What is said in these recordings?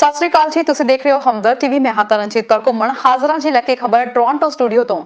ਸਤਿ ਸ੍ਰੀ ਅਕਾਲ ਜੀ, ਤੁਸੀਂ ਦੇਖ ਰਹੇ ਹੋ ਹਮਦਰ ਟੀਵੀ। ਮੈਂ ਹਾਂ ਤਰਨਜੀਤ ਕੌਰ ਘੁੰਮਣ। ਹਾਜ਼ਰਾਂ ਜੀ ਲੈ ਕੇ ਖਬਰ ਟੋਰਾਂਟੋ ਸਟੂਡੀਓ ਤੋਂ।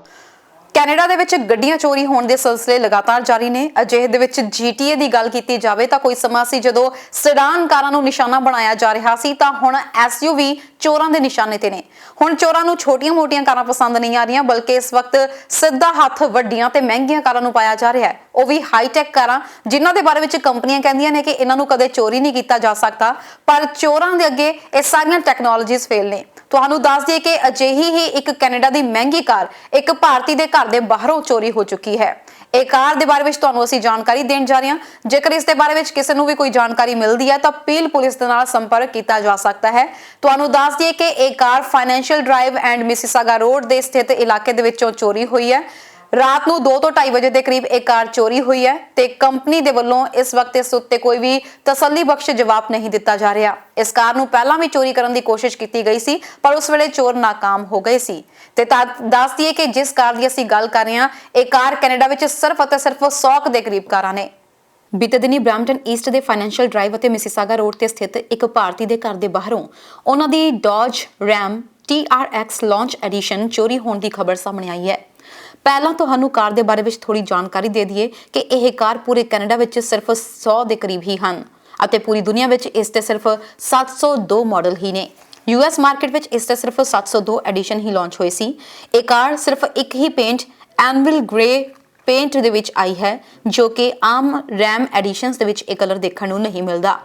ਕੈਨੇਡਾ ਦੇ ਵਿੱਚ ਗੱਡੀਆਂ ਚੋਰੀ ਹੋਣ ਦੇ ਸਿਲਸਿਲੇ ਲਗਾਤਾਰ ਜਾਰੀ ਨੇ। ਅਜਿਹੇ ਦੇ ਵਿੱਚ ਜੀਟੀਏ ਦੀ ਗੱਲ ਕੀਤੀ ਜਾਵੇ ਤਾਂ ਕੋਈ ਸਮਾਂ ਸੀ ਜਦੋਂ ਸੈਡਾਨ ਕਾਰਾਂ ਨੂੰ ਨਿਸ਼ਾਨਾ ਬਣਾਇਆ ਜਾ ਰਿਹਾ ਸੀ ਤਾਂ ਹੁਣ ਐਸਯੂਵੀ ਚੋਰਾਂ ਦੇ ਨਿਸ਼ਾਨੇ ਤੇ ਨੇ। ਹੁਣ ਚੋਰਾਂ ਨੂੰ ਛੋਟੀਆਂ-ਮੋਟੀਆਂ ਕਾਰਾਂ ਪਸੰਦ ਨਹੀਂ ਆ ਰਹੀਆਂ, ਬਲਕਿ ਇਸ ਵਕਤ ਸਿੱਧਾ ਹੱਥ ਵੱਡੀਆਂ ਤੇ ਮਹਿੰਗੀਆਂ ਕਾਰਾਂ ਨੂੰ ਪਾਇਆ ਜਾ ਰਿਹਾ ਹੈ। ਉਹ ਵੀ ਹਾਈ-ਟੈਕ ਕਾਰਾਂ, ਜਿਨ੍ਹਾਂ ਦੇ ਬਾਰੇ ਵਿੱਚ ਕੰਪਨੀਆਂ ਕਹਿੰਦੀਆਂ ਨੇ ਕਿ ਇਹਨਾਂ ਨੂੰ ਕਦੇ ਚੋਰੀ ਨਹੀਂ ਕੀਤਾ ਜਾ ਸਕਦਾ, ਪਰ ਚੋਰਾਂ ਦੇ ਅੱਗੇ ਇਹ ਸਾਰੀਆਂ ਟੈਕਨੋਲੋਜੀਜ਼ ਫੇਲ ਨੇ। ਤੁਹਾਨੂੰ ਦੱਸ ਦਈਏ ਕਿ ਅਜਿਹੀ ਹੀ ਇੱਕ ਕੈਨੇਡਾ ਦੀ ਮਹਿੰਗੀ ਕਾਰ ਇੱਕ ਭਾਰਤੀ ਦੇ ਘਰ ਦੇ ਬਾਹਰੋਂ ਚੋਰੀ ਹੋ ਚੁੱਕੀ ਹੈ। ਇਹ ਕਾਰ ਦੇ ਬਾਰੇ ਵਿੱਚ ਤੁਹਾਨੂੰ ਅਸੀਂ ਜਾਣਕਾਰੀ ਦੇਣ ਜਾ ਰਹੇ ਹਾਂ। ਜੇਕਰ ਇਸ ਦੇ ਬਾਰੇ ਵਿੱਚ ਕਿਸੇ ਨੂੰ ਵੀ ਕੋਈ ਜਾਣਕਾਰੀ ਮਿਲਦੀ ਹੈ ਤਾਂ ਪੀਲ ਪੁਲਿਸ ਦੇ ਨਾਲ ਸੰਪਰਕ ਕੀਤਾ ਜਾ ਸਕਦਾ ਹੈ। ਤੁਹਾਨੂੰ ਦੱਸ ਦਈਏ ਕਿ ਇਹ car financial drive and Mississauga road ਦੇ ਸਥਿਤ ਇਲਾਕੇ ਦੇ ਵਿੱਚੋਂ ਚੋਰੀ ਹੋਈ ਹੈ। ਰਾਤ ਨੂੰ 2 ਤੋਂ 2:30 ਵਜੇ ਦੇ ਕਰੀਬ ਇਹ ਕਾਰ ਚੋਰੀ ਹੋਈ ਹੈ ਤੇ ਕੰਪਨੀ ਦੇ ਵੱਲੋਂ ਇਸ ਵਕਤ ਇਸ ਉੱਤੇ ਕੋਈ ਵੀ ਤਸੱਲੀ ਬਖਸ਼ ਜਵਾਬ ਨਹੀਂ ਦਿੱਤਾ ਜਾ ਰਿਹਾ। ਇਸ ਕਾਰ ਨੂੰ ਪਹਿਲਾਂ ਵੀ ਚੋਰੀ ਕਰਨ ਦੀ ਕੋਸ਼ਿਸ਼ ਕੀਤੀ ਗਈ ਸੀ, ਪਰ ਉਸ ਵੇਲੇ ਚੋਰ ਨਾਕਾਮ ਹੋ ਗਏ ਸੀ। ਤੇ ਤਾਂ ਦੱਸ ਦਈਏ ਕਿ ਜਿਸ ਕਾਰ ਦੀ ਅਸੀਂ ਗੱਲ ਕਰ ਰਹੇ ਹਾਂ, ਇਹ ਕਾਰ ਕੈਨੇਡਾ ਵਿੱਚ ਸਿਰਫ ਅਤੇ ਸਿਰਫ 100 ਕੁ ਦੇ ਕਰੀਬ ਕਾਰਾਂ ਨੇ। ਬੀਤੇ ਦਿਨੀ ਬ੍ਰੈਂਪਟਨ ਈਸਟ ਦੇ ਫਾਈਨੈਂਸ਼ੀਅਲ ਡਰਾਈਵ ਅਤੇ ਮਿਸਿਸਾਗਾ ਰੋਡ ਤੇ ਸਥਿਤ ਇੱਕ ਭਾਰਤੀ ਦੇ ਘਰ ਦੇ ਬਾਹਰੋਂ ਉਹਨਾਂ ਦੀ Dodge, Ram TRX launch edition ਚੋਰੀ ਹੋਣ ਦੀ ਖਬਰ ਸਾਹਮਣੇ ਆਈ ਹੈ। ਪਹਿਲਾਂ ਤੁਹਾਨੂੰ ਕਾਰ ਦੇ ਬਾਰੇ ਵਿੱਚ ਥੋੜੀ ਜਾਣਕਾਰੀ ਦੇ ਦਈਏ ਕਿ ਇਹ ਕਾਰ ਪੂਰੇ ਕੈਨੇਡਾ ਵਿੱਚ ਸਿਰਫ 100 ਦੇ ਕਰੀਬ ਹੀ ਹਨ ਅਤੇ ਪੂਰੀ ਦੁਨੀਆ ਵਿੱਚ ਇਸ ਤੇ ਸਿਰਫ 702 ਮਾਡਲ ਹੀ ਨੇ। ਯੂਐਸ ਮਾਰਕੀਟ ਵਿੱਚ ਇਸ ਤੇ ਸਿਰਫ 702 ਐਡੀਸ਼ਨ ਹੀ ਲਾਂਚ ਹੋਏ ਸੀ। ਇਹ ਕਾਰ ਸਿਰਫ ਇੱਕ ਹੀ ਪੇਂਟ, ਐਨਵਿਲ ਗ੍ਰੇ ਪੇਂਟ ਦੇ ਵਿੱਚ ਆਈ ਹੈ, ਜੋ ਕਿ ਆਮ ਰੈਮ ਐਡੀਸ਼ਨਸ ਦੇ ਵਿੱਚ ਇਹ ਕਲਰ ਦੇਖਣ ਨੂੰ ਨਹੀਂ ਮਿਲਦਾ।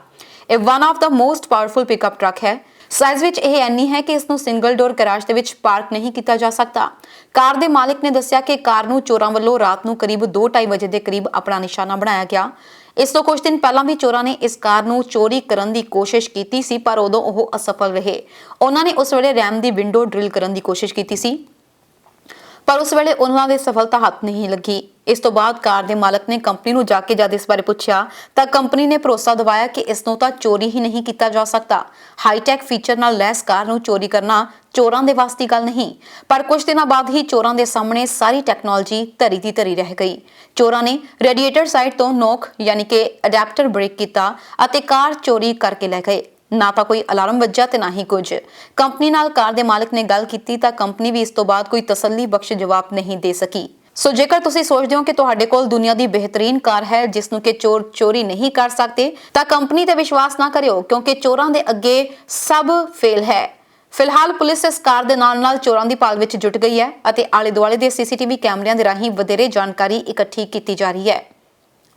ਇਹ one of the most powerful pickup truck ਹੈ। ਸਾਈਜ਼ ਵਿੱਚ ਇਹ ਐਨੀ ਹੈ ਕਿ ਇਸ ਨੂੰ ਸਿੰਗਲ ਡੋਰ ਗਰਾਜ ਦੇ ਵਿੱਚ ਪਾਰਕ ਨਹੀਂ ਕੀਤਾ ਜਾ ਸਕਦਾ। ਕਾਰ ਦੇ ਮਾਲਕ ਨੇ ਦੱਸਿਆ ਕਿ ਕਾਰ ਨੂੰ ਚੋਰਾਂ ਵੱਲੋਂ ਰਾਤ ਨੂੰ ਕਰੀਬ 2:30 ਵਜੇ ਦੇ ਕਰੀਬ ਆਪਣਾ ਨਿਸ਼ਾਨਾ ਬਣਾਇਆ ਗਿਆ। ਇਸ ਤੋਂ ਕੁਝ ਦਿਨ ਪਹਿਲਾਂ ਵੀ ਚੋਰਾਂ ਨੇ ਇਸ ਕਾਰ ਨੂੰ ਚੋਰੀ ਕਰਨ ਦੀ ਕੋਸ਼ਿਸ਼ ਕੀਤੀ ਸੀ, ਪਰ ਉਦੋਂ ਉਹ ਅਸਫਲ ਰਹੇ। ਉਹਨਾਂ ਨੇ ਉਸ ਵੇਲੇ ਰੈਮ ਦੀ ਵਿੰਡੋ ਡਰਿਲ ਕਰਨ ਦੀ ਕੋਸ਼ਿਸ਼ ਕੀਤੀ ਸੀ। ਪਰ ਉਸ ਵੇਲੇ ਉਹਨਾਂ ਦੇ ਸਫਲਤਾ ਹੱਥ ਨਹੀਂ ਲੱਗੀ। ਇਸ ਤੋਂ ਬਾਅਦ ਕਾਰ ਦੇ ਮਾਲਕ ਨੇ ਕੰਪਨੀ ਨੂੰ ਜਾ ਕੇ ਜਦ ਇਸ ਬਾਰੇ ਪੁੱਛਿਆ, ਤਾਂ ਕੰਪਨੀ ਨੇ ਭਰੋਸਾ ਦਿਵਾਇਆ ਕਿ ਇਸ ਨੂੰ ਤਾਂ ਚੋਰੀ ਹੀ ਨਹੀਂ ਕੀਤਾ ਜਾ ਸਕਦਾ। ਹਾਈਟੈਕ ਫੀਚਰ ਨਾਲ ਲੈਸ ਕਾਰ ਨੂੰ ਚੋਰੀ ਕਰਨਾ ਚੋਰਾਂ ਦੇ ਵਾਸਤੇ ਗੱਲ ਨਹੀਂ, ਪਰ ਕੁਝ ਦਿਨਾਂ ਬਾਅਦ ਹੀ ਚੋਰਾਂ ਦੇ ਸਾਹਮਣੇ ਸਾਰੀ ਟੈਕਨੋਲੋਜੀ ਧਰੀ ਦੀ ਧਰੀ ਰਹਿ ਗਈ। ਚੋਰਾਂ ਨੇ ਰੇਡੀਏਟਰ ਸਾਈਡ ਤੋਂ ਨੋਕ, ਯਾਨੀ ਕਿ ਅਡੈਪਟਰ ਬ੍ਰੇਕ ਕੀਤਾ ਅਤੇ ਕਾਰ ਚੋਰੀ ਕਰਕੇ ਲੈ ਗਏ। ਨਾ ਤਾਂ ਕੋਈ ਅਲਾਰਮ ਵੱਜਿਆ ਤੇ ਨਾ ਹੀ ਕੁਝ। ਕੰਪਨੀ ਨਾਲ ਕਾਰ ਦੇ ਮਾਲਕ ਨੇ ਗੱਲ ਕੀਤੀ ਤਾਂ ਕੰਪਨੀ ਵੀ ਇਸ ਤੋਂ ਬਾਅਦ ਕੋਈ ਤਸੱਲੀ ਬਖਸ਼ ਜਵਾਬ ਨਹੀਂ ਦੇ ਸਕੀ। ਸੋ ਜੇਕਰ ਤੁਸੀਂ ਸੋਚਦੇ ਹੋ ਕਿ ਤੁਹਾਡੇ ਕੋਲ ਦੁਨੀਆ ਦੀ ਬਿਹਤਰੀਨ ਕਾਰ ਹੈ, ਜਿਸ ਨੂੰ ਕਿ ਚੋਰ ਚੋਰੀ ਨਹੀਂ ਕਰ ਸਕਦੇ, ਤਾਂ ਕੰਪਨੀ ਤੇ ਵਿਸ਼ਵਾਸ ਨਾ ਕਰਿਓ, ਕਿਉਂਕਿ ਚੋਰਾਂ ਦੇ ਅੱਗੇ ਸਭ ਫੇਲ ਹੈ। ਫਿਲਹਾਲ ਪੁਲਿਸ ਇਸ ਕਾਰ ਦੇ ਨਾਲ-ਨਾਲ ਚੋਰਾਂ ਦੀ ਭਾਲ ਵਿੱਚ ਜੁਟ ਗਈ ਹੈ ਅਤੇ ਆਲੇ-ਦੁਆਲੇ ਦੇ ਸੀਸੀਟੀਵੀ ਕੈਮਰਿਆਂ ਦੇ ਰਾਹੀਂ ਵਧੇਰੇ ਜਾਣਕਾਰੀ ਇਕੱਠੀ ਕੀਤੀ ਜਾ ਰਹੀ ਹੈ।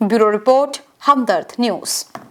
Bureau report, Hamdard news.